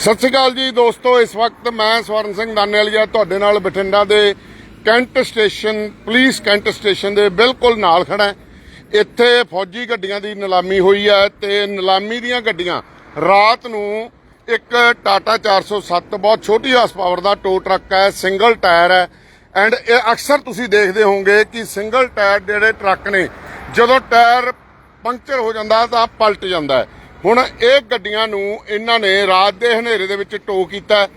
ਸਤਿ ਸ਼੍ਰੀ ਅਕਾਲ ਜੀ ਦੋਸਤੋ, ਇਸ ਵਕਤ ਮੈਂ ਸਵਰਨ ਸਿੰਘ ਦਾਨੇਵਾਲੀਆ ਤੁਹਾਡੇ ਨਾਲ ਬਠਿੰਡਾ ਦੇ cantt station, police cantt station ਦੇ ਬਿਲਕੁਲ ਨਾਲ ਖੜਾ ਹਾਂ। ਇੱਥੇ ਫੌਜੀ ਗੱਡੀਆਂ ਦੀ ਨਿਲਾਮੀ ਹੋਈ ਹੈ ਤੇ ਨਿਲਾਮੀ ਦੀਆਂ ਗੱਡੀਆਂ ਰਾਤ ਨੂੰ ਇੱਕ ਟਾਟਾ 407 ਬਹੁਤ ਛੋਟੀ ਹਾਰਸ ਪਾਵਰ ਦਾ ਟੋ ਟਰੱਕ ਹੈ, ਸਿੰਗਲ ਟਾਇਰ ਹੈ ਐਂਡ ਇਹ ਅਕਸਰ ਤੁਸੀਂ ਦੇਖਦੇ ਹੋਵੋਗੇ ਕਿ ਸਿੰਗਲ ਟਾਇਰ ਜਿਹੜੇ ਟਰੱਕ ਨੇ, ਜਦੋਂ ਟਾਇਰ ਪੰਕਚਰ ਹੋ ਜਾਂਦਾ ਤਾਂ ਪਲਟ ਜਾਂਦਾ ਹੈ ਹੁਣ ਇਹ ਗੱਡੀਆਂ ਨੂੰ ਇਹਨਾਂ ਨੇ ਰਾਤ ਦੇ ਹਨੇਰੇ ਦੇ ਵਿੱਚ ਟੋ ਕੀਤਾ।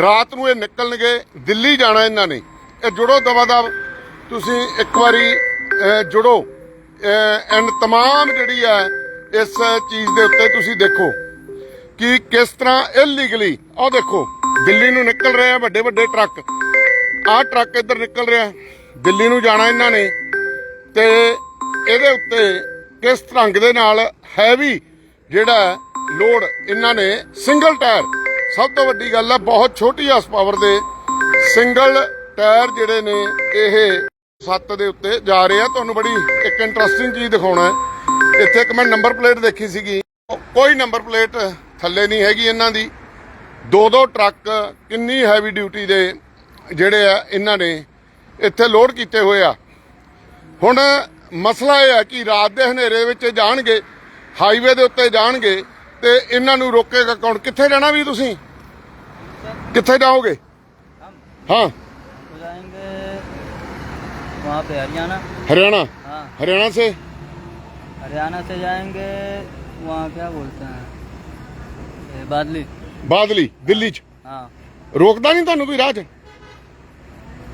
ਰਾਤ ਨੂੰ ਇਹ ਨਿਕਲਣਗੇ, ਦਿੱਲੀ ਜਾਣਾ ਇਹਨਾਂ ਨੇ। ਇਹ ਜੁੜੋ ਦਵਾ ਦਵ। ਤੁਸੀਂ ਇੱਕ ਵਾਰੀ ਜੁੜੋ। ਐਂਡ ਤਮਾਮ ਜਿਹੜੀ ਹੈ, ਇਸ ਚੀਜ਼ ਦੇ ਉੱਤੇ ਤੁਸੀਂ ਦੇਖੋ ਕਿ ਕਿਸ ਤਰ੍ਹਾਂ ਇਲੀਗਲੀ ਆਹ ਦੇਖੋ, ਦਿੱਲੀ ਨੂੰ ਨਿਕਲ ਰਹੇ ਆ ਵੱਡੇ ਵੱਡੇ ਟਰੱਕ। ਆਹ ਟਰੱਕ ਇੱਧਰ ਨਿਕਲ ਰਿਹਾ। ਦਿੱਲੀ ਨੂੰ ਜਾਣਾ ਇਹਨਾਂ ਨੇ। ਤੇ ਇਹਦੇ ਉੱਤੇ ਕਿਸ ਢੰਗ ਦੇ ਨਾਲ ਹੈਵੀ ਜਿਹੜਾ ਲੋਡ ਇਹਨਾਂ ਨੇ ਸਿੰਗਲ ਟਾਇਰ ਸਭ ਤੋਂ ਵੱਡੀ ਗੱਲ ਹੈ ਬਹੁਤ ਛੋਟੀ ਹਾਰਸ ਪਾਵਰ ਦੇ। ਸਿੰਗਲ ਟਾਇਰ ਜਿਹੜੇ ਨੇ, ਇਹ ਸੱਤ ਦੇ ਉੱਤੇ ਜਾ ਰਹੇ ਆ। ਤੁਹਾਨੂੰ ਬੜੀ ਇੱਕ ਇੰਟਰਸਟਿੰਗ ਚੀਜ਼ ਦਿਖਾਉਣਾ ਹੈ। ਇੱਥੇ ਇੱਕ ਮੈਂ ਨੰਬਰ ਪਲੇਟ ਦੇਖੀ ਸੀਗੀ। ਕੋਈ ਨੰਬਰ ਪਲੇਟ ਥੱਲੇ ਨਹੀਂ ਹੈਗੀ ਇਹਨਾਂ ਦੀ। ਦੋ ਦੋ ਟਰੱਕ ਕਿੰਨੀ ਹੈਵੀ ਡਿਊਟੀ ਦੇ ਜਿਹੜੇ ਆ, ਇਹਨਾਂ ਨੇ ਇੱਥੇ ਲੋਡ ਕੀਤੇ ਹੋਏ ਆ। ਹੁਣ ਮਸਲਾ ਇਹ ਹੈ ਕਿ ਰਾਤ ਦੇ ਹਨੇਰੇ ਵਿੱਚ ਜਾਣਗੇ। ਹਾਈਵੇ ਦੇ ਉੱਤੇ ਜਾਣਗੇ ਤੇ ਇਹਨਾਂ ਨੂੰ ਰੋਕੇਗਾ ਕੌਣ ਕਿੱਥੇ ਜਾਣਾ ਵੀ ਤੁਸੀਂ ਕਿੱਥੇ ਜਾਓਗੇ ਹਾਂ हो जाएंगे वहाँ पे हरियाणा हरियाणा हाँ हरियाणा से हरियाणा से जाएंगे वहाँ क्या बोलते हैं ये बादली ਬਾਦਲੀ ਦਿੱਲੀ ਚ हाँ ਰੋਕਦਾ ਨਹੀਂ ਤੁਹਾਨੂੰ ਕੋਈ ਰਾਹ ਚ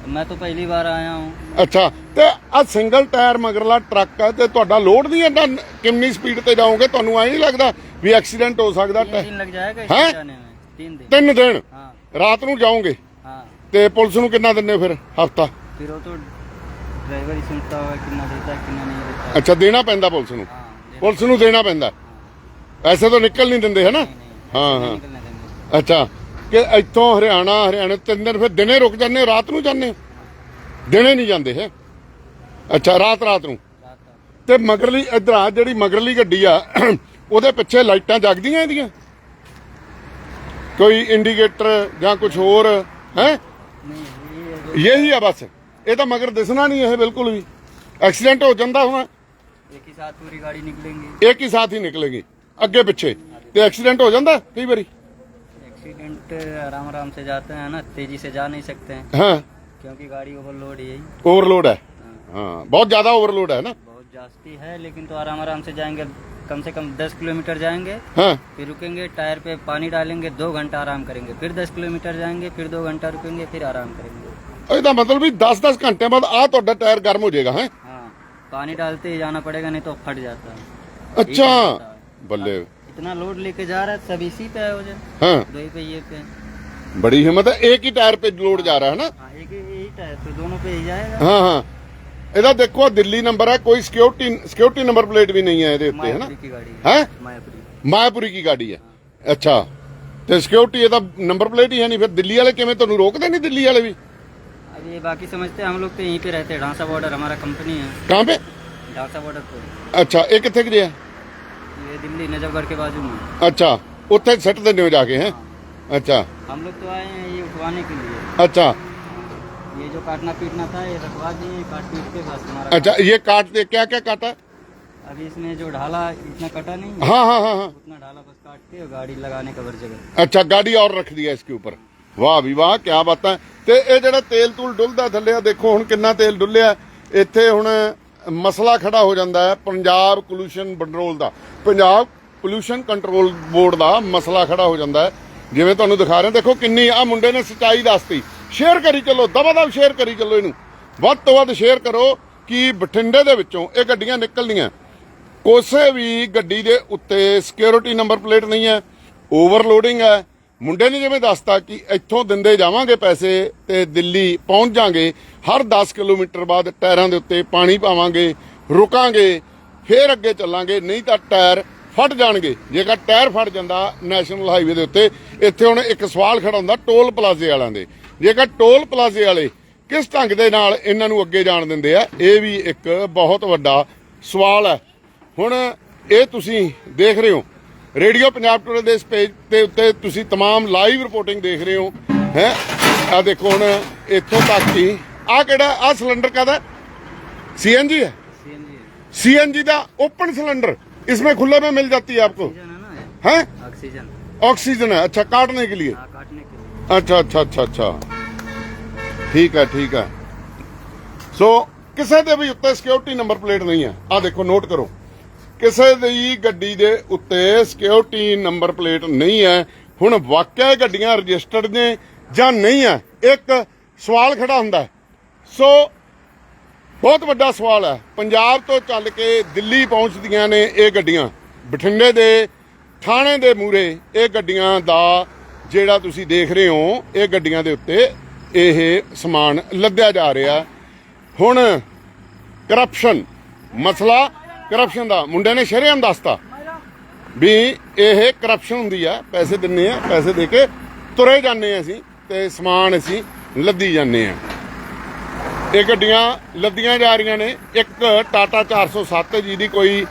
मैं तो पहली बार आया हूँ ਅੱਛਾ ਤੇ ਆ ਸਿੰਗਲ ਟਾਇਰ ਮਗਰਲਾ ਟਰੱਕ ਹੈ ਤੇ ਤੁਹਾਡਾ ਲੋਡ ਨਹੀਂ ਇੰਨਾ ਕਿੰਨੀ ਸਪੀਡ ਤੇ ਜਾਓਗੇ ਤੁਹਾਨੂੰ ਐ ਨਹੀਂ ਲੱਗਦਾ ਵੀ ਐਕਸੀਡੈਂਟ ਹੋ ਸਕਦਾ तीन ਟੈ- दिन लग जाएगा हैं? इसमें जाने में तीन दिन ਤਿੰਨ ਦਿਨ हाँ ਰਾਤ ਨੂੰ ਜਾਓਗੇ हाँ ਤੇ ਪੁਲਿਸ ਨੂੰ ਕਿੰਨਾ ਦਿੰਦੇ ਹੋ ਫਿਰ ਹਫਤਾ फिर वो तो ड्राइवर ही सुनता होगा कितना देता है कितना नहीं देता है ਅੱਛਾ ਦੇਣਾ ਪੈਂਦਾ ਪੁਲਿਸ ਨੂੰ हाँ दे- ਪੁਲਿਸ ਨੂੰ ਦੇਣਾ ਪੈਂਦਾ ਐਸੇ ਤਾਂ ਨਿਕਲ ਨਹੀਂ ਦਿੰਦੇ ਹਨਾ नहीं, नहीं, हाँ, नहीं हाँ। निकलने देंगे ਅੱਛਾ ਕਿ ਇੱਥੋਂ ਹਰਿਆਣਾ ਹਰਿਆਣੇ ਤਿੰਨ ਦਿਨ ਫਿਰ ਦਿਨੇ ਰੁਕ ਜਾਂਦੇ ਰਾਤ ਨੂੰ ਜਾਂਦੇ। ਦਿਨੇ ਨਹੀਂ ਜਾਂਦੇ ਹੈ ਅੱਛਾ ਰਾਤ ਰਾਤ ਨੂੰ। ਤੇ ਮਗਰਲੀ ਇਧਰ ਆ ਜਿਹੜੀ ਮਗਰਲੀ ਗੱਡੀ ਆ ਉਹਦੇ ਪਿੱਛੇ ਲਾਈਟਾਂ ਜਗਦੀਆਂ ਇਹਦੀਆਂ। ਕੋਈ ਇੰਡੀਕੇਟਰ ਜਾਂ ਕੁਝ ਹੋਰ ਹੈ? ਇਹੀ ਆ ਬਸ। ਇਹ ਤਾਂ ਮਗਰ ਦਿਸਣਾ ਨਹੀਂ ਇਹ ਬਿਲਕੁਲ ਵੀ। ਐਕਸੀਡੈਂਟ ਹੋ ਜਾਂਦਾ ਹੁਣ। ਇੱਕ ਹੀ ਸਾਥ ਪੂਰੀ ਗਾੜੀ ਨਿਕਲੇਗੀ। ਇੱਕ ਹੀ ਸਾਥ ਹੀ ਨਿਕਲੇਗੀ। ਅੱਗੇ ਪਿੱਛੇ। ਤੇ ਐਕਸੀਡੈਂਟ ਹੋ ਜਾਂਦਾ ਕਈ ਵਾਰੀ। एक्सीडेंट आराम आराम से जाते हैं ना तेजी से जा नहीं सकते हैं ਹਾਂ क्योंकि गाड़ी ओवरलोड है यही ਓਵਰਲੋਡ ਹੈ हाँ, ਹਾਂ ਬਹੁਤ ਜ਼ਿਆਦਾ ਓਵਰਲੋਡ ਹੈ ਨਾ बहुत जास्ती है लेकिन तो आराम आराम से जाएंगे कम से कम दस किलोमीटर जाएंगे ਹਾਂ फिर रुकेंगे टायर पे पानी डालेंगे दो घंटा आराम करेंगे फिर दस किलोमीटर जाएंगे फिर दो घंटा रुकेंगे फिर आराम करेंगे ਇਹਦਾ ਮਤਲਬ ਵੀ 10-10 ਘੰਟੇ ਬਾਅਦ ਆ ਤੁਹਾਡਾ ਟਾਇਰ ਗਰਮ ਹੋ ਜਾਏਗਾ ਹੈ हाँ पानी डालते ही जाना पड़ेगा नहीं तो फट जाता है ਅੱਛਾ ਬੱਲੇ इतना लोड लेके जा रहा है सब इसी पे है वजन ਹਾਂ दो ही पहिए पे बड़ी हिम्मत है एक ही टायर पे लोड जा रहा है ना हाँ एक ही यही टायर पे दोनों पे ही जाएगा ਹਾਂ ਹਾਂ ਇਹਦਾ ਦੇਖੋ ਦਿੱਲੀ ਨੰਬਰ ਹੈ ਕੋਈ ਸਿਕਿਉਰਿਟੀ ਸਿਕਿਉਰਿਟੀ ਨੰਬਰ ਪਲੇਟ ਵੀ ਨਹੀਂ ਹੈ ਇਹਦੇ ਉੱਤੇ ਹੈ ਨਾ मायापुरी की गाड़ी है ਹੈ मायापुरी ਮਾਇਆਪੁਰੀ ਕੀ ਗਾੜੀ ਹੈ ਅੱਛਾ ਤੇ ਸਿਕਿਉਰਿਟੀ ਇਹਦਾ ਨੰਬਰ ਪਲੇਟ ਹੀ ਹੈ ਨਹੀਂ ਫਿਰ ਦਿੱਲੀ ਵਾਲੇ ਕਿਵੇਂ ਤੁਹਾਨੂੰ ਰੋਕਦੇ ਨਹੀਂ ਦਿੱਲੀ वाले भी अब ये बाकी समझते हैं हम लोग तो यहीं पे रहते हैं ढांसा बॉर्डर हमारा कंपनी है कहाँ पे ढांसा बॉर्डर पे ਅੱਛਾ ਇਹ ਕਿੱਥੇ ਗਿਆ ये दिल्ली नजफगढ़ के बाजू में है। ਅੱਛਾ ਉੱਥੇ ਸੱਟ ਦਿੰਦੇ ਹੋ ਜਾ ਕੇ ਹੈ ਅੱਛਾ हम लोग तो आए हैं ये उठवाने के लिए ਅੱਛਾ ये जो काटना पीटना था ये रखवा दिए काट पीट के बस हमारा अच्छा ये काटते क्या क्या काटा अभी इसमें जो ढाला इतना कटा नहीं है, हाँ हाँ हाँ हाँ उतना ढाला बस काट के और गाड़ी लगाने का हर जगह ਅੱਛਾ ਗਾੜੀ ਔਰ ਰੱਖ ਦਿਆ ਇਸਕੇ ਉੱਪਰ ਵਾਹ ਵੀ ਵਾਹ ਕੀ ਬਾਤਾਂ ਤੇ ਇਹ ਜਿਹੜਾ ਤੇਲ ਤੂਲ ਡੁੱਲਦਾ ਥੱਲੇ ਆ ਦੇਖੋ ਹੁਣ ਕਿੰਨਾ ਤੇਲ ਡੁੱਲਿਆ ਇੱਥੇ ਹੁਣ ਮਸਲਾ ਖੜਾ ਹੋ ਜਾਂਦਾ ਹੈ ਪੰਜਾਬ ਪੋਲੂਸ਼ਨ ਕੰਟਰੋਲ ਦਾ। ਪੰਜਾਬ ਪੋਲੂਸ਼ਨ ਕੰਟਰੋਲ ਬੋਰਡ ਦਾ ਮਸਲਾ ਖੜਾ ਹੋ ਜਾਂਦਾ ਹੈ। ਜਿਵੇਂ ਤੁਹਾਨੂੰ ਦਿਖਾ ਰਹੇ ਦੇਖੋ ਕਿੰਨੀ ਆ ਮੁੰਡੇ ਨੇ ਸਚਾਈ ਦੱਸਤੀ। ਸ਼ੇਅਰ ਕਰੀ ਚੱਲੋ, ਦਬਾ ਦਬ ਸ਼ੇਅਰ ਕਰੀ ਚੱਲੋ ਇਹਨੂੰ। ਵੱਧ ਤੋਂ ਵੱਧ ਸ਼ੇਅਰ ਕਰੋ ਕਿ ਬਠਿੰਡੇ ਦੇ ਵਿੱਚੋਂ ਇਹ ਗੱਡੀਆਂ ਨਿਕਲਦੀਆਂ ਕੋਸੇ ਵੀ ਗੱਡੀ ਦੇ ਉੱਤੇ ਸਿਕਿਉਰਿਟੀ ਨੰਬਰ ਪਲੇਟ ਨਹੀਂ ਹੈ ਓਵਰਲੋਡਿੰਗ ਹੈ ਮੁੰਡੇ ਨੇ ਜਿਵੇਂ ਦੱਸਤਾ ਕਿ ਇੱਥੋਂ ਦਿੰਦੇ ਜਾਵਾਂਗੇ ਪੈਸੇ ਤੇ ਦਿੱਲੀ ਪਹੁੰਚ ਜਾਾਂਗੇ, ਹਰ 10 ਕਿਲੋਮੀਟਰ ਬਾਅਦ ਟਾਇਰਾਂ ਦੇ ਉੱਤੇ ਪਾਣੀ ਪਾਵਾਂਗੇ, ਰੁਕਾਂਗੇ, ਫੇਰ ਅੱਗੇ ਚੱਲਾਂਗੇ, ਨਹੀਂ ਤਾਂ ਟਾਇਰ ਫਟ ਜਾਣਗੇ। ਜੇਕਰ ਟਾਇਰ ਫਟ ਜਾਂਦਾ ਨੈਸ਼ਨਲ ਹਾਈਵੇ ਦੇ ਉੱਤੇ, ਇੱਥੇ ਹੁਣ ਇੱਕ ਸਵਾਲ ਖੜਾ ਹੁੰਦਾ ਟੋਲ ਪਲਾਜ਼ੇ ਵਾਲਿਆਂ ਦੇ। ਜੇਕਰ ਟੋਲ ਪਲਾਜ਼ੇ ਵਾਲੇ ਕਿਸ ਢੰਗ ਦੇ ਨਾਲ ਇਹਨਾਂ ਨੂੰ ਅੱਗੇ ਜਾਣ ਦਿੰਦੇ ਆ, ਇਹ ਵੀ ਇੱਕ ਬਹੁਤ ਵੱਡਾ ਸਵਾਲ ਹੈ। ਹੁਣ ਇਹ ਤੁਸੀਂ ਦੇਖ ਰਹੇ ਹੋ ਰੇਡੀਓ ਪੰਜਾਬ ਟੂਡੇ ਦੇ ਇਸ ਪੇਜ ਦੇ ਉੱਤੇ ਤੁਸੀਂ तमाम ਲਾਈਵ ਰਿਪੋਰਟਿੰਗ ਦੇਖ ਰਹੇ ਹੋ ਹੈ ਆ ਦੇਖੋ ਹੁਣ ਇੱਥੋਂ ਤੱਕ ਹੀ ਆ ਕਿਹੜਾ ਆ ਸਿਲੰਡਰ ਕਾਦਾ सीएनजी है सीएनजी सीएनजी का ओपन सिलेंडर इसमें खुले में मिल जाती है आपको ऑक्सीजन है ना ये? है ऑक्सीजन ऑक्सीजन है अच्छा काटने के लिए हाँ काटने के लिए अच्छा अच्छा अच्छा अच्छा ਠੀਕ ਹੈ ਠੀਕ ਹੈ ਸੋ ਕਿਸੇ ਦੇ ਵੀ ਉੱਤੇ ਸਿਕਿਉਰਿਟੀ ਨੰਬਰ ਪਲੇਟ ਨਹੀਂ ਹੈ ਆ ਦੇਖੋ ਨੋਟ ਕਰੋ ਕਿਸੇ ਦੀ ਗੱਡੀ ਦੇ ਉੱਤੇ ਸਿਕਿਉਰਿਟੀ ਨੰਬਰ ਪਲੇਟ ਨਹੀਂ ਹੈ। ਹੁਣ ਵਾਕਿਆ ਗੱਡੀਆਂ ਰਜਿਸਟਰਡ ਨੇ ਜਾਂ ਨਹੀਂ ਹੈ? ਇੱਕ ਸਵਾਲ ਖੜਾ ਹੁੰਦਾ ਸੋ, ਬਹੁਤ ਵੱਡਾ ਸਵਾਲ ਹੈ। ਪੰਜਾਬ ਤੋਂ ਚੱਲ ਕੇ ਦਿੱਲੀ ਪਹੁੰਚਦੀਆਂ ਨੇ ਇਹ ਗੱਡੀਆਂ। ਬਠਿੰਡੇ ਦੇ, ਥਾਣੇ ਦੇ ਮੂਰੇ ਇਹ ਗੱਡੀਆਂ ਦਾ ਜਿਹੜਾ ਤੁਸੀਂ ਦੇਖ ਰਹੇ ਹੋ, ਇਹ ਗੱਡੀਆਂ ਦੇ ਉੱਤੇ ਇਹ ਸਮਾਨ ਲੱਦਿਆ ਜਾ ਰਿਹਾ ਹੁਣ ਕਰਪਸ਼ਨ ਮਸਲਾ ਕਰਪਸ਼ਨ ਦਾ। ਮੁੰਡੇ ਨੇ ਸ਼ਰੇਆਮ ਦੱਸਤਾ ਵੀ ਇਹ ਕਰਪਸ਼ਨ ਹੁੰਦੀ ਆ, ਪੈਸੇ ਦਿੰਨੇ ਆ, ਪੈਸੇ ਦੇ ਕੇ ਤੁਰੇ ਜਾਂਦੇ ਆ ਅਸੀਂ ਤੇ ਸਮਾਨ ਅਸੀਂ ਲੱਦੀ ਜਾਂਦੇ ਆ। ਇਹ ਗੱਡੀਆਂ ਲੱਦੀਆਂ ਜਾ ਰਹੀਆਂ ਨੇ। ਇੱਕ ਟਾਟਾ 407 ਜਿਹਦੀ ਕੋਈ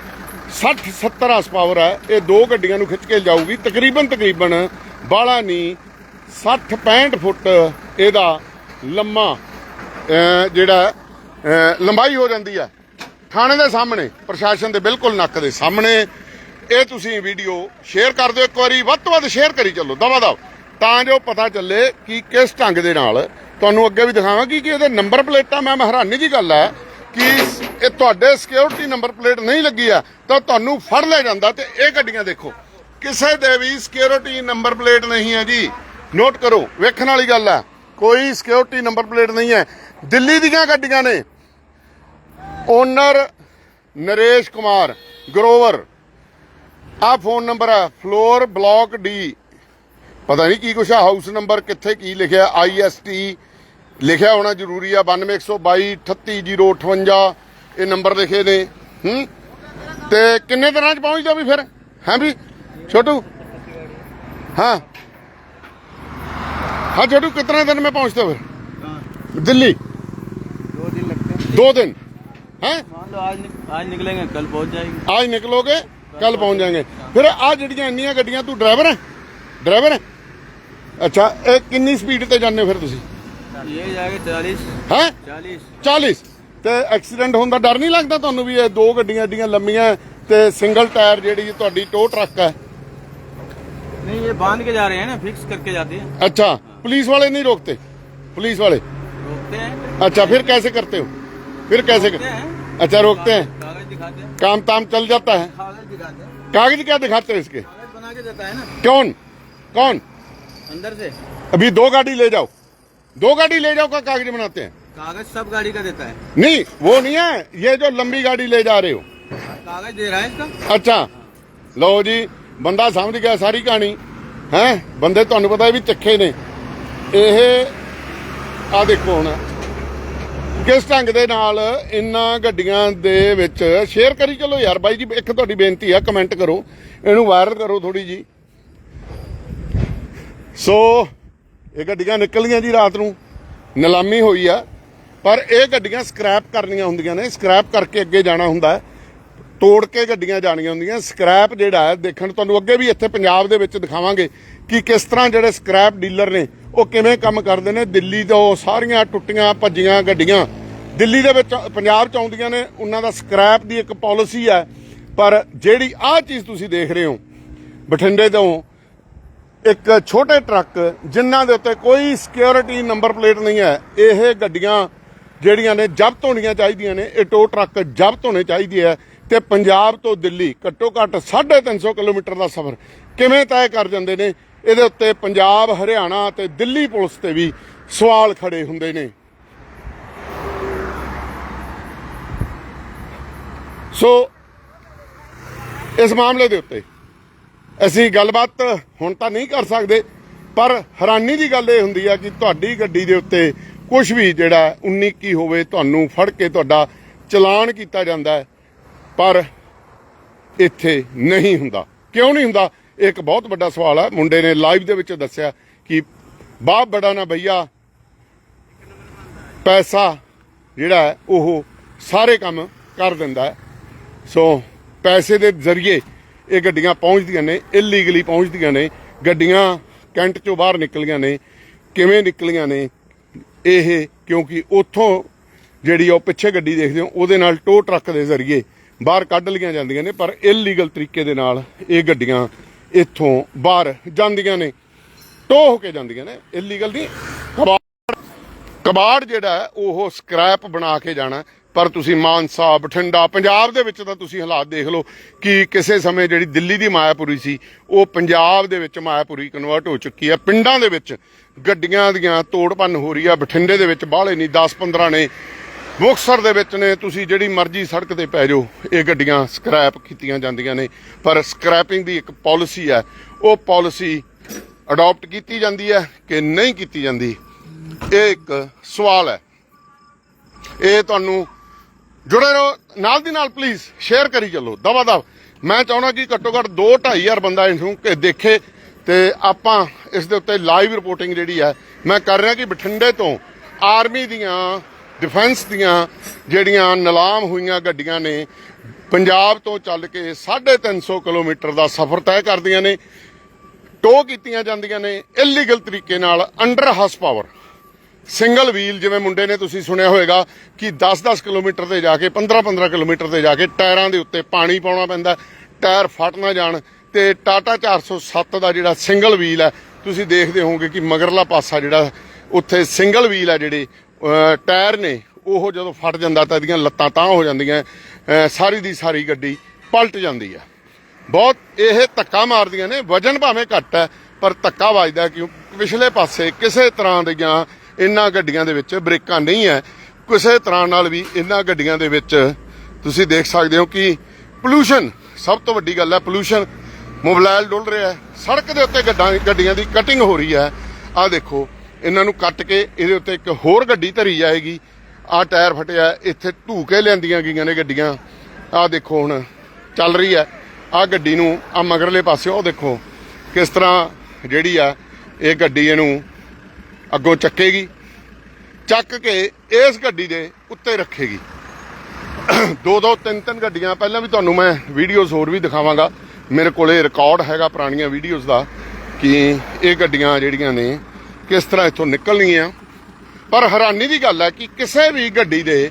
60 70 ਹਾਰਸ ਪਾਵਰ ਹੈ ਇਹ ਦੋ ਗੱਡੀਆਂ ਨੂੰ ਖਿੱਚ ਕੇ ਜਾਊਗੀ ਤਕਰੀਬਨ ਤਕਰੀਬਨ ਬਾਲਾ ਨਹੀਂ 60 65 ਫੁੱਟ ਇਹਦਾ ਲੰਮਾ ਜਿਹੜਾ ਲੰਬਾਈ ਹੋ ਜਾਂਦੀ ਹੈ ਥਾਣੇ ਦੇ ਸਾਹਮਣੇ, ਪ੍ਰਸ਼ਾਸਨ ਦੇ ਬਿਲਕੁਲ ਨੱਕ ਦੇ ਸਾਹਮਣੇ। ਇਹ ਤੁਸੀਂ ਵੀਡੀਓ ਸ਼ੇਅਰ ਕਰ ਦਿਓ, ਇੱਕ ਵਾਰੀ ਵੱਧ ਤੋਂ ਵੱਧ ਸ਼ੇਅਰ ਕਰੀ ਚੱਲੋ, ਦਵਾ ਦਵ। ਤਾਂ ਜੋ ਪਤਾ ਚੱਲੇ ਕਿ ਕਿਸ ਢੰਗ ਦੇ ਨਾਲ, ਤੁਹਾਨੂੰ ਅੱਗੇ ਵੀ ਦਿਖਾਵਾਂਗੀ ਕਿ ਇਹਦੇ ਨੰਬਰ ਪਲੇਟਾਂ, ਮੈਂ ਹੈਰਾਨੀ ਦੀ ਗੱਲ ਹੈ ਕਿ ਇਹ ਤੁਹਾਡੇ ਸਿਕਿਉਰਿਟੀ ਨੰਬਰ ਪਲੇਟ ਨਹੀਂ ਲੱਗੀ ਆ ਤਾਂ ਤੁਹਾਨੂੰ ਫੜ ਲਿਆ ਜਾਂਦਾ ਤੇ ਇਹ ਗੱਡੀਆਂ ਦੇਖੋ। ਕਿਸੇ ਦੇ ਵੀ ਸਿਕਿਉਰਿਟੀ ਨੰਬਰ ਪਲੇਟ ਨਹੀਂ ਹੈ ਜੀ। ਨੋਟ ਕਰੋ, ਵੇਖਣ ਵਾਲੀ ਗੱਲ ਹੈ, ਕੋਈ ਸਿਕਿਉਰਿਟੀ ਨੰਬਰ ਪਲੇਟ ਨਹੀਂ ਹੈ। ਦਿੱਲੀ ਦੀਆਂ ਗੱਡੀਆਂ ਨੇ ਓਨਰ ਨਰੇਸ਼ ਕੁਮਾਰ ਗਰੋਵਰ ਆ ਫੋਨ ਨੰਬਰ ਹੈ ਫਲੋਰ ਬਲਾਕ ਡੀ ਪਤਾ ਨਹੀਂ ਕੀ ਕੁਛ ਆ ਹਾਊਸ ਨੰਬਰ ਕਿੱਥੇ ਕੀ ਲਿਖਿਆ ਆਈਐਸਟੀ ਲਿਖਿਆ ਹੋਣਾ ਜ਼ਰੂਰੀ ਆ 9122 38058 ਇਹ ਨੰਬਰ ਲਿਖੇ ਨੇ ਹੂੰ ਤੇ ਕਿੰਨੇ ਦਿਨਾਂ ਚ ਪਹੁੰਚਦਾ ਵੀ ਫਿਰ ਹੈ ਵੀ ਛੋਟੂ हाँ हाँ छोटू कितने दिन में पहुंचते हो फिर दिल्ली दो दिन लगते हैं दो दिन हैं मान लो आज निक- आज निकलेंगे कल पहुंच जाएंगे आज निकलोगे कल पहुंच जाएंगे फिर आ ਜਿਹੜੀਆਂ ਇੰਨੀਆਂ ਗੱਡੀਆਂ ਤੂੰ ਡਰਾਈਵਰ ਹੈ ਡਰਾਈਵਰ ਹੈ ਅੱਛਾ ਇਹ ਕਿੰਨੀ ਸਪੀਡ ਤੇ ਜਾਂਦੇ ਹੋ ਫਿਰ ਤੁਸੀਂ ये जाएगा चालीस ਹੈ चालीस 40 ਤੇ ਐਕਸੀਡੈਂਟ ਹੋਣ ਦਾ ਡਰ ਨਹੀਂ ਲੱਗਦਾ ਤੁਹਾਨੂੰ ਵੀ ਇਹ ਦੋ ਗੱਡੀਆਂ ਏਡੀਆਂ ਲੰਮੀਆਂ ਤੇ ਸਿੰਗਲ ਟਾਇਰ ਜਿਹੜੀ ਤੁਹਾਡੀ ਟੋ ਟਰੱਕ ਹੈ नहीं ये बांध के जा रहे हैं ना फिक्स करके जाते हैं अच्छा पुलिस वाले नहीं रोकते पुलिस वाले रोकते हैं अच्छा फिर कैसे करते हो फिर कैसे रोकते कर... हैं अच्छा रोकते हैं कागज दिखाते हैं काम ताम चल जाता है कागज दिखाते हैं कागज क्या दिखाते हो इसके कागज बना के देता है ना कौन कौन अंदर से अभी दो गाड़ी ले जाओ दो गाड़ी ले जाओ का कागज बनाते हैं कागज सब गाड़ी का देता है नहीं वो नहीं है ये जो लंबी गाड़ी ले जा रहे हो कागज दे रहा है इसका ਅੱਛਾ ਲਓ ਜੀ ਬੰਦਾ ਸਮਝ ਗਿਆ ਸਾਰੀ ਕਹਾਣੀ ਹੈ ਬੰਦੇ ਤੁਹਾਨੂੰ ਪਤਾ ਵੀ ਤਿੱਖੇ ਨੇ ਇਹ ਆ ਦੇਖੋ ਹੁਣ ਕਿਸ ਢੰਗ ਦੇ ਨਾਲ ਇੰਨਾ ਗੱਡੀਆਂ ਦੇ ਵਿੱਚ ਸ਼ੇਅਰ ਕਰੀ ਚਲੋ ਯਾਰ। ਬਾਈ ਜੀ, ਇੱਕ ਤੁਹਾਡੀ ਬੇਨਤੀ ਆ ਕਮੈਂਟ ਕਰੋ। ਇਹਨੂੰ ਵਾਇਰਲ ਕਰੋ ਥੋੜੀ ਜੀ ਸੋ ਇਹ ਗੱਡੀਆਂ ਨਿਕਲੀਆਂ ਜੀ ਰਾਤ ਨੂੰ। ਨਿਲਾਮੀ ਹੋਈ ਆ। ਪਰ ਇਹ ਗੱਡੀਆਂ ਸਕ੍ਰੈਪ ਕਰਨੀਆਂ ਹੁੰਦੀਆਂ ਨੇ। ਸਕ੍ਰੈਪ ਕਰਕੇ ਅੱਗੇ ਜਾਣਾ ਹੁੰਦਾ ਤੋੜ ਕੇ ਗੱਡੀਆਂ ਜਾਣੀਆਂ ਹੁੰਦੀਆਂ। ਸਕ੍ਰੈਪ ਜਿਹੜਾ ਹੈ, ਦੇਖਣ ਤੁਹਾਨੂੰ ਅੱਗੇ ਵੀ ਇੱਥੇ ਪੰਜਾਬ ਦੇ ਵਿੱਚ ਦਿਖਾਵਾਂਗੇ ਕਿ ਕਿਸ ਤਰ੍ਹਾਂ ਜਿਹੜੇ ਸਕ੍ਰੈਪ ਡੀਲਰ ਨੇ, ਉਹ ਕਿਵੇਂ ਕੰਮ ਕਰਦੇ ਨੇ। ਦਿੱਲੀ ਤੋਂ ਸਾਰੀਆਂ ਟੁੱਟੀਆਂ ਭੱਜੀਆਂ ਗੱਡੀਆਂ ਦਿੱਲੀ ਦੇ ਵਿੱਚ, ਪੰਜਾਬ ਚ ਆਉਂਦੀਆਂ ਨੇ, ਉਹਨਾਂ ਦਾ ਸਕ੍ਰੈਪ ਦੀ ਇੱਕ ਪਾਲਿਸੀ ਹੈ। ਪਰ ਜਿਹੜੀ ਆਹ ਚੀਜ਼ ਤੁਸੀਂ ਦੇਖ ਰਹੇ ਹੋ, ਬਠਿੰਡੇ ਤੋਂ ਇੱਕ ਛੋਟੇ ਟਰੱਕ, ਜਿਨ੍ਹਾਂ ਦੇ ਉੱਤੇ ਕੋਈ ਸਿਕਿਉਰਿਟੀ ਨੰਬਰ ਪਲੇਟ ਨਹੀਂ ਹੈ, ਇਹ ਗੱਡੀਆਂ ਜਿਹੜੀਆਂ ਨੇ ਜ਼ਬਤ ਹੋਣੀਆਂ ਚਾਹੀਦੀਆਂ ਨੇ, ਇਹ ਟੋ ਟਰੱਕ ਜ਼ਬਤ ਹੋਣੇ ਚਾਹੀਦੇ ਹੈ ਤੇ ਪੰਜਾਬ ਤੋਂ ਦਿੱਲੀ ਘੱਟੋ ਘੱਟ 350 ਕਿਲੋਮੀਟਰ ਦਾ ਸਫ਼ਰ ਕਿਵੇਂ ਤੈਅ ਕਰ ਜਾਂਦੇ ਨੇ? ਇਹਦੇ ਉੱਤੇ ਪੰਜਾਬ, ਹਰਿਆਣਾ ਤੇ ਦਿੱਲੀ ਪੁਲਿਸ ਤੇ ਵੀ ਸਵਾਲ ਖੜੇ ਹੁੰਦੇ ਨੇ। ਸੋ, ਇਸ ਮਾਮਲੇ ਦੇ ਉੱਤੇ ਅਸੀਂ ਗੱਲਬਾਤ ਹੁਣ ਤਾਂ ਨਹੀਂ ਕਰ ਸਕਦੇ, ਪਰ ਹੈਰਾਨੀ ਦੀ ਗੱਲ ਇਹ ਹੁੰਦੀ ਆ ਕਿ ਤੁਹਾਡੀ ਗੱਡੀ ਦੇ ਉੱਤੇ ਕੁਝ ਵੀ ਜਿਹੜਾ 19 ਕੀ ਹੋਵੇ, ਤੁਹਾਨੂੰ ਫੜ ਕੇ ਤੁਹਾਡਾ ਚਲਾਨ ਕੀਤਾ ਜਾਂਦਾ ਪਰ ਇੱਥੇ ਨਹੀਂ ਹੁੰਦਾ। ਕਿਉਂ ਨਹੀਂ ਹੁੰਦਾ? ਇਹ ਇੱਕ ਬਹੁਤ ਵੱਡਾ ਸਵਾਲ ਹੈ ਮੁੰਡੇ ਨੇ ਲਾਈਵ ਦੇ ਵਿੱਚ ਦੱਸਿਆ ਕਿ ਬਾਪ ਬੜਾ ਨਾ ਭਈਆ ਪੈਸਾ ਜਿਹੜਾ ਹੈ, ਉਹ ਸਾਰੇ ਕੰਮ ਕਰ ਦਿੰਦਾ ਹੈ। ਸੋ ਪੈਸੇ ਦੇ ਜ਼ਰੀਏ ਇਹ ਗੱਡੀਆਂ ਪਹੁੰਚਦੀਆਂ ਨੇ ਇਲੀਗਲੀ ਪਹੁੰਚਦੀਆਂ ਨੇ, ਗੱਡੀਆਂ ਕੈਂਟ ਚੋਂ ਬਾਹਰ ਨਿਕਲੀਆਂ ਨੇ। ਕਿਵੇਂ ਨਿਕਲੀਆਂ ਨੇ? ਇਹ ਕਿਉਂਕਿ ਉੱਥੋਂ ਜਿਹੜੀ ਉਹ ਪਿੱਛੇ ਗੱਡੀ ਦੇਖਦੇ ਹੋ, ਉਹਦੇ ਨਾਲ ਟੋ ਟਰੱਕ ਦੇ ਜ਼ਰੀਏ ਬਾਹਰ ਕੱਢ ਲਈਆਂ ਜਾਂਦੀਆਂ ਨੇ, ਪਰ ਇਲੀਗਲ ਤਰੀਕੇ ਦੇ ਨਾਲ ਇਹ ਗੱਡੀਆਂ ਇੱਥੋਂ ਬਾਹਰ ਜਾਂਦੀਆਂ ਨੇ। ਟੋ ਹੋ ਕੇ ਜਾਂਦੀਆਂ ਨੇ ਇਲੀਗਲ ਨਹੀਂ, ਕਬਾੜ ਕਬਾੜ ਜਿਹੜਾ ਉਹ ਸਕ੍ਰੈਪ ਬਣਾ ਕੇ ਜਾਣਾ। ਪਰ ਤੁਸੀਂ ਮਾਨਸਾ ਬਠਿੰਡਾ, ਪੰਜਾਬ ਦੇ ਵਿੱਚ ਤਾਂ ਤੁਸੀਂ ਹਾਲਾਤ ਦੇਖ ਲਓ ਕਿ ਕਿਸੇ ਸਮੇਂ ਜਿਹੜੀ ਦਿੱਲੀ ਦੀ ਮਾਇਆਪੁਰੀ ਸੀ, ਉਹ ਪੰਜਾਬ ਦੇ ਵਿੱਚ ਮਾਇਆਪੁਰੀ ਕਨਵਰਟ ਹੋ ਚੁੱਕੀ ਹੈ। ਪਿੰਡਾਂ ਦੇ ਵਿੱਚ ਗੱਡੀਆਂ ਦੀਆਂ ਤੋੜ ਭੰਨ ਹੋ ਰਹੀ ਆ ਬਠਿੰਡੇ ਦੇ ਵਿੱਚ ਬਾਹਲੇ ਨਹੀਂ 10 15 ਨੇ। ਮੁਕਤਸਰ ਦੇ ਵਿੱਚ ਨੇ, ਤੁਸੀਂ ਜਿਹੜੀ ਮਰਜ਼ੀ ਸੜਕ ਤੇ ਪੈ ਜਾਓ, ਇਹ ਗੱਡੀਆਂ ਸਕ੍ਰੈਪ ਕੀਤੀਆਂ ਜਾਂਦੀਆਂ ਨੇ। ਪਰ ਸਕ੍ਰੈਪਿੰਗ ਦੀ ਇੱਕ ਪਾਲਿਸੀ ਹੈ। ਉਹ ਪਾਲਿਸੀ ਅਡਾਪਟ ਕੀਤੀ ਜਾਂਦੀ ਹੈ ਕਿ ਨਹੀਂ ਕੀਤੀ ਜਾਂਦੀ? ਇਹ ਇੱਕ ਸਵਾਲ ਹੈ। ਇਹ ਤੁਹਾਨੂੰ ਜੁੜੇ ਰਹੋ। ਨਾਲ ਦੀ ਨਾਲ ਪਲੀਜ਼ ਸ਼ੇਅਰ ਕਰੀ ਚੱਲੋ। ਦਵਾ ਦਵ ਮੈਂ ਚਾਹੁੰਦਾ ਕਿ ਘੱਟੋ ਘੱਟ 2 2500 ਬੰਦਾ ਇਸ ਨੂੰ ਕਿ ਦੇਖੇ ਤੇ ਆਪਾਂ ਇਸ ਦੇ ਉੱਤੇ ਲਾਈਵ ਰਿਪੋਰਟਿੰਗ ਜਿਹੜੀ ਹੈ, ਮੈਂ ਕਰ ਰਿਹਾ ਕਿ ਬਠਿੰਡੇ ਤੋਂ ਆਰਮੀ ਦੀਆਂ ਡਿਫੈਂਸ ਦੀਆਂ ਜਿਹੜੀਆਂ ਨਿਲਾਮ ਹੋਈਆਂ ਗੱਡੀਆਂ ਨੇ, ਪੰਜਾਬ ਤੋਂ ਚੱਲ ਕੇ 350 ਕਿਲੋਮੀਟਰ ਦਾ ਸਫ਼ਰ ਤੈਅ ਕਰਦੀਆਂ ਨੇ ਟੋ ਕੀਤੀਆਂ ਜਾਂਦੀਆਂ ਨੇ ਇਲੀਗਲ ਤਰੀਕੇ ਨਾਲ ਅੰਡਰ ਹਸ ਪਾਵਰ ਸਿੰਗਲ ਵੀਲ ਜਿਵੇਂ ਮੁੰਡੇ ਨੇ ਤੁਸੀਂ ਸੁਣਿਆ ਹੋਵੇਗਾ ਕਿ 10-10 ਕਿਲੋਮੀਟਰ ਤੇ ਜਾ ਕੇ 15-15 ਕਿਲੋਮੀਟਰ ਤੇ ਜਾ ਕੇ ਟਾਇਰਾਂ ਦੇ ਉੱਤੇ ਪਾਣੀ ਪਾਉਣਾ ਪੈਂਦਾ, ਟਾਇਰ ਫਟ ਨਾ ਜਾਣ ਤੇ ਟਾਟਾ 407 ਦਾ ਜਿਹੜਾ ਸਿੰਗਲ ਵੀਲ ਹੈ, ਤੁਸੀਂ ਦੇਖਦੇ ਹੋਵੋਗੇ ਕਿ ਮਗਰਲਾ ਪਾਸਾ ਜਿਹੜਾ ਉੱਥੇ ਸਿੰਗਲ ਵੀਲ ਹੈ ਜਿਹੜੇ ਟਾਇਰ ਨੇ, ਉਹ ਜਦੋਂ ਫਟ ਜਾਂਦਾ ਤਾਂ ਇਹਦੀਆਂ ਲੱਤਾਂ ਤਾਂ ਹੋ ਜਾਂਦੀਆਂ ਸਾਰੀ ਦੀ ਸਾਰੀ ਗੱਡੀ ਪਲਟ ਜਾਂਦੀ ਹੈ। ਬਹੁਤ ਇਹ ਧੱਕਾ ਮਾਰਦੀਆਂ ਨੇ, ਵਜਨ ਭਾਵੇਂ ਘੱਟ ਹੈ, ਪਰ ਧੱਕਾ ਵੱਜਦਾ ਕਿਉਂ? ਪਿਛਲੇ ਪਾਸੇ ਕਿਸੇ ਤਰ੍ਹਾਂ ਦੀਆਂ ਇਹਨਾਂ ਗੱਡੀਆਂ ਦੇ ਵਿੱਚ ਬ੍ਰੇਕਾਂ ਨਹੀਂ ਹੈ। ਕਿਸੇ ਤਰ੍ਹਾਂ ਨਾਲ ਵੀ ਇਹਨਾਂ ਗੱਡੀਆਂ ਦੇ ਵਿੱਚ ਤੁਸੀਂ ਦੇਖ ਸਕਦੇ ਹੋ ਕਿ ਪੋਲੂਸ਼ਨ ਸਭ ਤੋਂ ਵੱਡੀ ਗੱਲ ਹੈ ਪੋਲੂਸ਼ਨ ਮੋਬਾਈਲ ਡੁੱਲ ਰਿਹਾ ਹੈ। ਸੜਕ ਦੇ ਉੱਤੇ ਗੱਡਾਂ, ਗੱਡੀਆਂ ਦੀ ਕਟਿੰਗ ਹੋ ਰਹੀ ਹੈ। ਆਹ ਦੇਖੋ, ਇਹਨਾਂ ਨੂੰ ਕੱਟ ਕੇ ਇਹਦੇ ਉੱਤੇ ਇੱਕ ਹੋਰ ਗੱਡੀ ਧਰੀ ਜਾਏਗੀ। ਆਹ ਟਾਇਰ ਫਟਿਆ, ਇੱਥੇ ਢੂਕੇ ਲਿਆਂਦੀਆਂ ਗਈਆਂ ਨੇ ਗੱਡੀਆਂ। ਆਹ ਦੇਖੋ ਹੁਣ ਚੱਲ ਰਹੀ ਹੈ। ਆਹ ਗੱਡੀ ਨੂੰ ਆ ਮਗਰਲੇ ਪਾਸੇ, ਉਹ ਦੇਖੋ ਕਿਸ ਤਰ੍ਹਾਂ ਜਿਹੜੀ ਆ, ਇਹ ਗੱਡੀ ਇਹਨੂੰ ਅੱਗੋਂ ਚੱਕੇਗੀ। ਚੱਕ ਕੇ ਇਸ ਗੱਡੀ ਦੇ ਉੱਤੇ ਰੱਖੇਗੀ। ਦੋ ਦੋ, ਤਿੰਨ ਤਿੰਨ ਗੱਡੀਆਂ। ਪਹਿਲਾਂ ਵੀ ਤੁਹਾਨੂੰ ਮੈਂ ਵੀਡੀਓਜ਼ ਹੋਰ ਵੀ ਦਿਖਾਵਾਂਗਾ। ਮੇਰੇ ਕੋਲੇ ਰਿਕਾਰਡ ਹੈਗਾ ਪੁਰਾਣੀਆਂ ਵੀਡੀਓਜ਼ ਦਾ ਕਿ ਇਹ ਗੱਡੀਆਂ ਜਿਹੜੀਆਂ ਨੇ ਕਿਸ ਤਰ੍ਹਾਂ ਇੱਥੋਂ ਨਿਕਲਣਗੀਆਂ ਪਰ ਹੈਰਾਨੀ ਦੀ ਗੱਲ ਹੈ ਕਿ ਕਿਸੇ ਵੀ ਗੱਡੀ ਦੇ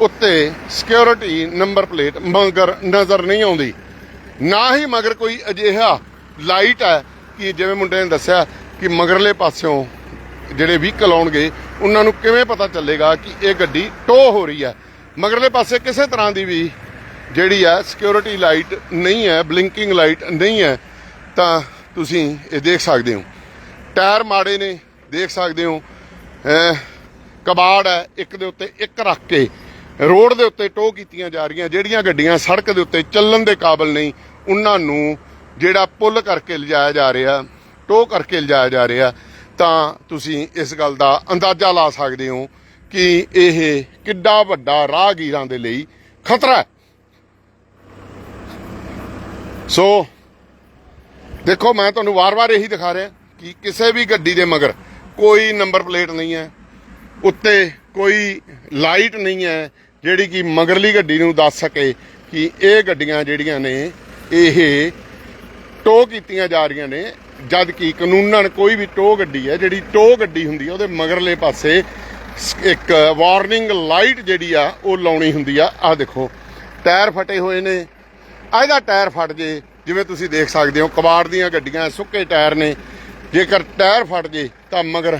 ਉੱਤੇ ਸਿਕਿਉਰਿਟੀ ਨੰਬਰ ਪਲੇਟ ਮਗਰ ਨਜ਼ਰ ਨਹੀਂ ਆਉਂਦੀ। ਨਾ ਹੀ ਮਗਰ ਕੋਈ ਅਜਿਹਾ ਲਾਈਟ ਹੈ ਕਿ ਜਿਵੇਂ ਮੁੰਡੇ ਨੇ ਦੱਸਿਆ ਕਿ ਮਗਰਲੇ ਪਾਸਿਓਂ ਜਿਹੜੇ ਵਹੀਕਲ ਆਉਣਗੇ, ਉਹਨਾਂ ਨੂੰ ਕਿਵੇਂ ਪਤਾ ਚੱਲੇਗਾ ਕਿ ਇਹ ਗੱਡੀ ਟੋ ਹੋ ਰਹੀ ਹੈ? ਮਗਰਲੇ ਪਾਸੇ ਕਿਸੇ ਤਰ੍ਹਾਂ ਦੀ ਵੀ ਜਿਹੜੀ ਹੈ ਸਿਕਿਉਰਿਟੀ ਲਾਈਟ ਨਹੀਂ ਹੈ ਬਲਿੰਕਿੰਗ ਲਾਈਟ ਨਹੀਂ ਹੈ, ਤਾਂ ਤੁਸੀਂ ਇਹ ਦੇਖ ਸਕਦੇ ਹੋ। ਟਾਇਰ ਮਾੜੇ ਨੇ, ਦੇਖ ਸਕਦੇ ਹੋ। ਕਬਾੜ ਹੈ, ਇੱਕ ਦੇ ਉੱਤੇ ਇੱਕ ਰੱਖ ਕੇ ਰੋਡ ਦੇ ਉੱਤੇ ਟੋ ਕੀਤੀਆਂ ਜਾ ਰਹੀਆਂ। ਜਿਹੜੀਆਂ ਗੱਡੀਆਂ ਸੜਕ ਦੇ ਉੱਤੇ ਚੱਲਣ ਦੇ ਕਾਬਲ ਨਹੀਂ, ਉਹਨਾਂ ਨੂੰ ਜਿਹੜਾ ਪੁੱਲ ਕਰਕੇ ਲਿਜਾਇਆ ਜਾ ਰਿਹਾ ਟੋ ਕਰਕੇ ਲਿਜਾਇਆ ਜਾ ਰਿਹਾ ਤਾਂ ਤੁਸੀਂ ਇਸ ਗੱਲ ਦਾ ਅੰਦਾਜ਼ਾ ਲਾ ਸਕਦੇ ਹੋ ਕਿ ਇਹ ਕਿੱਡਾ ਵੱਡਾ ਰਾਹਗੀਰਾਂ ਦੇ ਲਈ ਖਤਰਾ ਹੈ। ਸੋ ਦੇਖੋ, ਮੈਂ ਤੁਹਾਨੂੰ ਵਾਰ-ਵਾਰ ਇਹੀ ਦਿਖਾ ਰਿਹਾ ਕਿ ਕਿਸੇ ਵੀ ਗੱਡੀ ਦੇ ਮਗਰ ਕੋਈ ਨੰਬਰ ਪਲੇਟ ਨਹੀਂ ਹੈ। ਉੱਤੇ ਕੋਈ ਲਾਈਟ ਨਹੀਂ ਹੈ, ਜਿਹੜੀ ਕਿ ਮਗਰਲੀ ਗੱਡੀ ਨੂੰ ਦੱਸ ਸਕੇ ਕਿ ਇਹ ਗੱਡੀਆਂ ਜਿਹੜੀਆਂ ਨੇ, ਇਹ ਟੋ ਕੀਤੀਆਂ ਜਾ ਰਹੀਆਂ ਨੇ। ਜਦ ਕਿ ਕਾਨੂੰਨਨ ਕੋਈ ਵੀ ਟੋ ਗੱਡੀ ਹੈ, ਜਿਹੜੀ ਟੋ ਗੱਡੀ ਹੁੰਦੀ ਹੈ, ਉਹਦੇ ਮਗਰਲੇ ਪਾਸੇ ਇੱਕ ਵਾਰਨਿੰਗ ਲਾਈਟ ਜਿਹੜੀ ਆ, ਉਹ ਲਾਉਣੀ ਹੁੰਦੀ ਆ। ਆਹ ਦੇਖੋ, ਟਾਇਰ ਫਟੇ ਹੋਏ ਨੇ। ਆਹ ਇਹਦਾ ਟਾਇਰ ਫਟ ਜੇ, ਜਿਵੇਂ ਤੁਸੀਂ ਦੇਖ ਸਕਦੇ ਹੋ, ਕਬਾੜ ਦੀਆਂ ਗੱਡੀਆਂ ਸੁੱਕੇ ਟਾਇਰ ਨੇ। ਜੇਕਰ ਟਾਇਰ ਫਟ ਜੇ, ਤਾਂ ਮਗਰ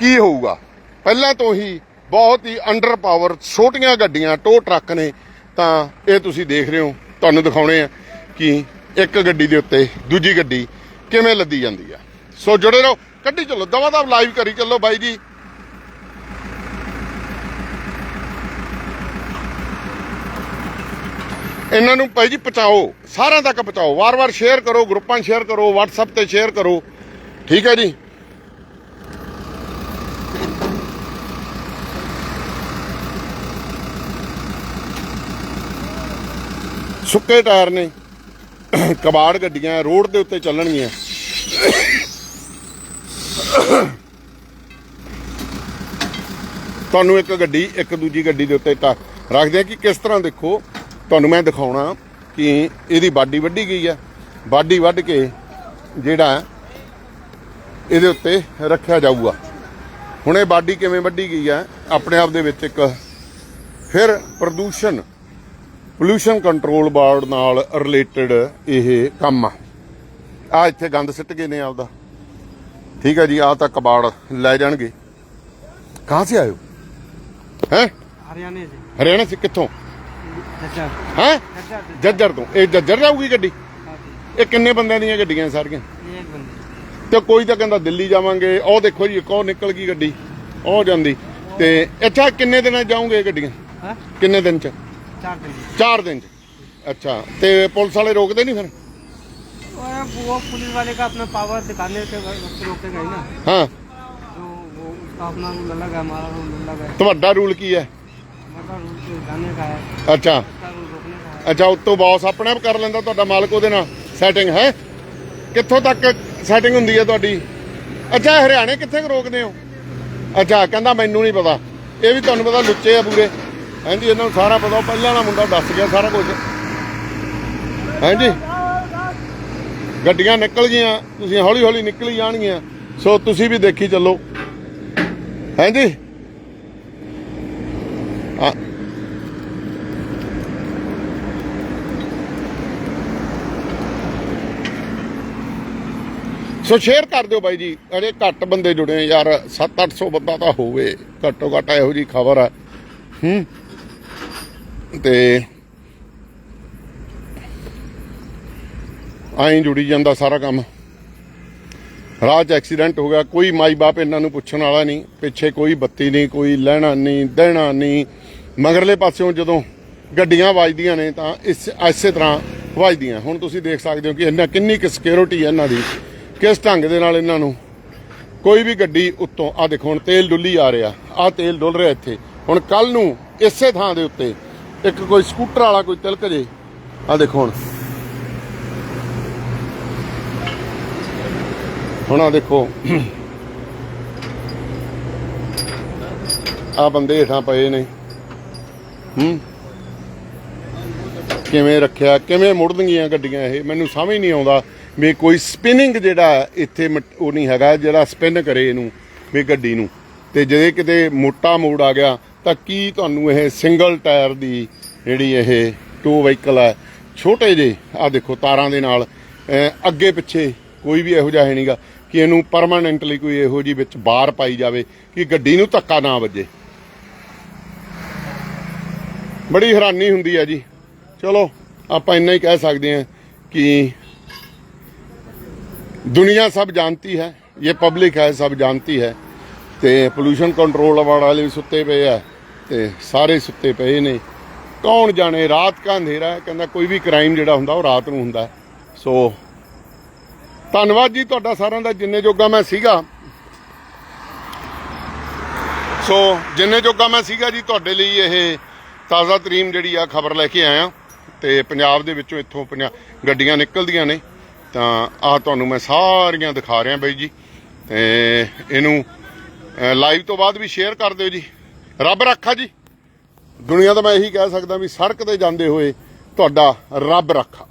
ਕੀ ਹੋਊਗਾ? ਪਹਿਲਾਂ ਤੋਂ ਹੀ ਬਹੁਤ ਹੀ ਅੰਡਰ ਪਾਵਰ ਛੋਟੀਆਂ ਗੱਡੀਆਂ ਟੋ ਟਰੱਕ ਨੇ। ਤਾਂ ਇਹ ਤੁਸੀਂ ਦੇਖ ਰਹੇ ਹੋ, ਤੁਹਾਨੂੰ ਦਿਖਾਉਣੇ ਆ ਕਿ ਇੱਕ ਗੱਡੀ ਦੇ ਉੱਤੇ ਦੂਜੀ ਗੱਡੀ ਕਿਵੇਂ ਲੱਦੀ ਜਾਂਦੀ ਆ? ਸੋ ਜੁੜੇ ਰਹੋ, ਕੱਢੀ ਚੱਲੋ, ਦਵਾ ਦਵ ਲਾਈਵ ਕਰੀ ਚੱਲੋ ਬਾਈ ਜੀ। ਇਹਨਾਂ ਨੂੰ ਭਾਈ ਜੀ ਪਹੁੰਚਾਓ, ਸਾਰਿਆਂ ਤੱਕ ਪਹੁੰਚਾਓ, ਵਾਰ-ਵਾਰ ਸ਼ੇਅਰ ਕਰੋ ਗਰੁੱਪਾਂ ਸ਼ੇਅਰ ਕਰੋ, WhatsApp ਤੇ ਸ਼ੇਅਰ ਕਰੋ, ਠੀਕ ਹੈ ਜੀ? ਸੁੱਕੇ ਟਾਇਰ ਨੇ। ਕਬਾੜ ਗੱਡੀਆਂ ਰੋਡ ਦੇ ਉੱਤੇ ਚੱਲਣਗੀਆਂ। ਤੁਹਾਨੂੰ ਇੱਕ ਗੱਡੀ, ਇੱਕ ਦੂਜੀ ਗੱਡੀ ਦੇ ਉੱਤੇ ਟਾ- ਰੱਖਦੇ ਆ ਕਿ ਕਿਸ ਤਰ੍ਹਾਂ ਦੇਖੋ, ਤੁਹਾਨੂੰ ਮੈਂ ਦਿਖਾਉਣਾ ਕਿ ਇਹਦੀ ਬਾਡੀ ਵੱਢੀ ਗਈ ਆ ਬਾਡੀ ਵੱਢ ਕੇ ਜਿਹੜਾ ਇਹਦੇ ਉੱਤੇ ਰੱਖਿਆ ਜਾਊਗਾ। ਹੁਣ ਇਹ ਬਾਡੀ ਕਿਵੇਂ ਵੱਢੀ ਗਈ ਆ ਆਪਣੇ ਆਪ ਦੇ ਵਿੱਚ ਇੱਕ ਫਿਰ ਪ੍ਰਦੂਸ਼ਣ ਪੋਲੂਸ਼ਨ ਕੰਟਰੋਲ ਬੋਰਡ ਨਾਲ ਰਿਲੇਟਡ ਇਹ ਕੰਮ ਆ। ਆ ਇੱਥੇ ਗੰਦ ਸਿੱਟ ਗਏ ਨੇ ਆਪਦਾ। ਠੀਕ ਹੈ ਜੀ ਆ ਤਾਂ ਕਬਾੜ ਲੈ ਜਾਣਗੇ। ਕਹਾਂ ਸੇ ਆਇਓ ਹੈ? ਹਰਿਆਣੇ ਸੇ। ਹਰਿਆਣਾ ਸੇ ਕਿੱਥੋਂ? ਜੱਜਰ। ਹੈ? ਜੱਜਰ ਤੋਂ। ਇਹ ਜੱਜਰ ਜਾਊਗੀ ਗੱਡੀ? ਇਹ ਕਿੰਨੇ ਬੰਦਿਆਂ ਦੀਆਂ ਗੱਡੀਆਂ ਸਾਰੀਆਂ? ਤੇ ਕੋਈ ਤਾਂ ਕਹਿੰਦਾ ਦਿੱਲੀ ਜਾਵਾਂਗੇ। ਉਹ ਦੇਖੋ ਜੀ ਕੋ ਨਿਕਲ ਗਈ ਗੱਡੀ। ਉਹ ਜਾਂਦੀ। ਤੇ ਇੱਥੇ ਕਿੰਨੇ ਦਿਨਾਂ ਜਾਓਗੇ ਗੱਡੀਆਂ? ਕਿੰਨੇ ਦਿਨ ਚ? 4 ਦਿਨ। 4 ਦਿਨ ਚ ਅੱਛਾ ਤੇ ਪੁਲਿਸ ਵਾਲੇ ਰੋਕਦੇ ਨਹੀਂ ਫਿਰ और वो पुलिस वाले का अपना पावर दिखाने के वक्त रोकेगा ही ना ਹਾਂ जो वो उसका अपना रूल अलग है हमारा रूल अलग है ਤੁਹਾਡਾ ਰੂਲ ਕੀ ਹੈ हमारा रूल तो जाने का है ਅੱਛਾ उसका रूल रोकने का है ਅੱਛਾ ਉੱਤੋਂ ਬਾਸ ਆਪਣੇ ਆਪ ਕਰ ਲੈਂਦਾ ਤੁਹਾਡਾ ਮਾਲਕ ਉਹਦੇ ਨਾਲ ਸੈਟਿੰਗ ਹੈ ਕਿੱਥੋਂ ਤੱਕ ਸੈਟਿੰਗ ਹੁੰਦੀ ਹੈ ਤੁਹਾਡੀ ਅੱਛਾ ਇਹ ਹਰਿਆਣੇ ਕਿੱਥੇ ਕੁ ਰੋਕਦੇ ਹੋ ਅੱਛਾ ਕਹਿੰਦਾ ਮੈਨੂੰ ਨਹੀਂ ਪਤਾ ਇਹ ਵੀ ਤੁਹਾਨੂੰ ਪਤਾ ਲੁੱਚੇ ਆ ਪੂਰੇ ਹਾਂਜੀ, ਇਹਨਾਂ ਨੂੰ ਸਾਰਾ ਪਤਾ ਪਹਿਲਾਂ ਵਾਲਾ ਮੁੰਡਾ ਦੱਸ ਗਿਆ ਸਾਰਾ ਕੁਝ ਹਾਂਜੀ? ਗੱਡੀਆਂ ਨਿਕਲ ਗਈਆਂ, ਤੁਸੀਂ ਹੌਲੀ ਹੌਲੀ ਨਿਕਲੀ ਜਾਣਗੀਆਂ। ਸੋ ਤੁਸੀਂ ਵੀ ਦੇਖੀ ਚੱਲੋ। ਹਾਂਜੀ? ਸੋ ਸ਼ੇਅਰ ਕਰ ਦਿਓ ਬਾਈ ਜੀ ਅਰੇ ਘੱਟ ਬੰਦੇ ਜੁੜੇ ਆ, ਯਾਰ 7-800 ਬੰਦਾ ਤਾਂ ਹੋਵੇ। ਘੱਟੋ ਘੱਟ ਇਹੋ ਜੀ ਖਬਰ ਆ। ਹੂੰ? ਤੇ ਐਂ ਜੁੜੀ ਜਾਂਦਾ ਸਾਰਾ ਕੰਮ। ਰਾਹ 'ਚ ਐਕਸੀਡੈਂਟ ਹੋ ਗਿਆ, ਕੋਈ ਮਾਈ ਬਾਪ ਇਹਨਾਂ ਨੂੰ ਪੁੱਛਣ ਵਾਲਾ ਨਹੀਂ, ਪਿੱਛੇ ਕੋਈ ਬੱਤੀ ਨਹੀਂ, ਕੋਈ ਲੈਣਾ ਨਹੀਂ, ਦੇਣਾ ਨਹੀਂ। ਮਗਰਲੇ ਪਾਸਿਓਂ ਜਦੋਂ ਗੱਡੀਆਂ ਵੱਜਦੀਆਂ ਨੇ ਤਾਂ ਇਸ ਇਸੇ ਤਰ੍ਹਾਂ ਵੱਜਦੀਆਂ। ਹੁਣ ਤੁਸੀਂ ਦੇਖ ਸਕਦੇ ਹੋ ਕਿ ਇਹਨਾਂ ਕਿੰਨੀ ਕੁ ਸਿਕਿਉਰਿਟੀ ਹੈ ਇਹਨਾਂ ਦੀ, ਕਿਸ ਢੰਗ ਦੇ ਨਾਲ ਇਹਨਾਂ ਨੂੰ ਕੋਈ ਵੀ ਗੱਡੀ ਉੱਤੋਂ ਆ ਦੇਖੋ ਹੁਣ ਤੇਲ ਡੁੱਲੀ ਆ ਰਿਹਾ ਆ ਤੇਲ ਡੁੱਲ ਰਿਹਾ ਇੱਥੇ। ਹੁਣ ਕੱਲ ਨੂੰ ਇਸੇ ਥਾਂ ਦੇ ਉੱਤੇ ਇੱਕ ਕੋਈ ਸਕੂਟਰ ਵਾਲਾ ਕੋਈ ਤਿਲਕ ਜੇ। ਆ ਦੇਖੋ ਹੁਣ। ਹੁਣ ਆ ਦੇਖੋ। ਆ ਬੰਦੇ ਹੇਠਾਂ ਪਏ ਨੇ। ਹੂੰ? ਕਿਵੇਂ ਰੱਖਿਆ, ਕਿਵੇਂ ਮੁੜਨਗੀਆਂ ਗੱਡੀਆਂ ਇਹ? ਮੈਨੂੰ ਸਮਝ ਨਹੀਂ ਆਉਂਦਾ ਵੀ ਕੋਈ ਸਪਿਨਿੰਗ ਜਿਹੜਾ ਇੱਥੇ ਮਟ- ਉਹ ਨਹੀਂ ਹੈਗਾ ਜਿਹੜਾ ਸਪਿਨ ਕਰੇ ਇਹਨੂੰ, ਵੀ ਗੱਡੀ ਨੂੰ। ਤੇ ਜੇ ਕਿਤੇ ਮੋਟਾ ਮੋੜ ਆ ਗਿਆ ਤਾਂ ਕੀ ਤੁਹਾਨੂੰ ਇਹ ਸਿੰਗਲ ਟਾਇਰ ਦੀ ਜਿਹੜੀ ਇਹ ਟੂ ਵਹੀਕਲ ਹੈ ਛੋਟੇ ਜੇ ਆ ਦੇਖੋ ਤਾਰਾਂ ਦੇ ਨਾਲ ਅਹ, ਅੱਗੇ ਪਿੱਛੇ ਕੋਈ ਵੀ ਇਹੋ ਜਿਹਾ ਹੈ ਨਹੀਂਗਾ ਕਿ ਇਹਨੂੰ ਪਰਮਾਨੈਂਟਲੀ ਕੋਈ ਇਹੋ ਜੀ ਵਿੱਚ ਬਾਰ ਪਾਈ ਜਾਵੇ ਕਿ ਗੱਡੀ ਨੂੰ ਧੱਕਾ ਨਾ ਵੱਜੇ ਬੜੀ ਹੈਰਾਨੀ ਹੁੰਦੀ ਹੈ ਜੀ ਚਲੋ ਆਪਾਂ ਇੰਨਾ ਹੀ ਕਹਿ ਸਕਦੇ ਹਾਂ ਕਿ दुनिया सब जानती है ये पब्लिक है सब जानती है ਤੇ ਪੋਲੂਸ਼ਨ ਕੰਟਰੋਲ ਵਾਲੇ ਵੀ ਸੁੱਤੇ ਪਏ ਆ ਤੇ ਸਾਰੇ ਸੁੱਤੇ ਪਏ ਨੇ। ਕੌਣ ਜਾਣੇ? ਰਾਤ ਕਾ ਹਨੇਰਾ ਕਹਿੰਦਾ ਕੋਈ ਵੀ ਕ੍ਰਾਈਮ ਜਿਹੜਾ ਹੁੰਦਾ ਉਹ ਰਾਤ ਨੂੰ ਹੁੰਦਾ। ਸੋ ਧੰਨਵਾਦ ਜੀ ਤੁਹਾਡਾ ਸਾਰਿਆਂ ਦਾ। ਜਿੰਨੇ ਜੋਗਾ ਮੈਂ ਸੀਗਾ। ਸੋ ਜਿੰਨੇ ਜੋਗਾ ਮੈਂ ਸੀਗਾ ਜੀ, ਤੁਹਾਡੇ ਲਈ ਇਹ ਤਾਜ਼ਾ ਤਰੀਮ ਜਿਹੜੀ ਆ ਖਬਰ ਲੈ ਕੇ ਆਇਆ। ਤੇ ਪੰਜਾਬ ਦੇ ਵਿੱਚੋਂ ਇੱਥੋਂ ਪੰਜਾਬ ਗੱਡੀਆਂ ਨਿਕਲਦੀਆਂ ਨੇ। ਤਾਂ ਆ ਤੁਹਾਨੂੰ ਮੈਂ ਸਾਰੀਆਂ ਦਿਖਾ ਰਿਹਾ ਬਾਈ ਜੀ। ਤੇ ਇਹਨੂੰ ਲਾਈਵ ਤੋਂ ਬਾਅਦ ਵੀ ਸ਼ੇਅਰ ਕਰ ਦਿਓ ਜੀ। ਰੱਬ ਰੱਖਾ ਜੀ। ਦੁਨੀਆ ਦਾ ਮੈਂ ਇਹੀ ਕਹਿ ਸਕਦਾ ਵੀ ਸੜਕ ਤੇ ਜਾਂਦੇ ਹੋਏ ਤੁਹਾਡਾ ਰੱਬ ਰੱਖਾ।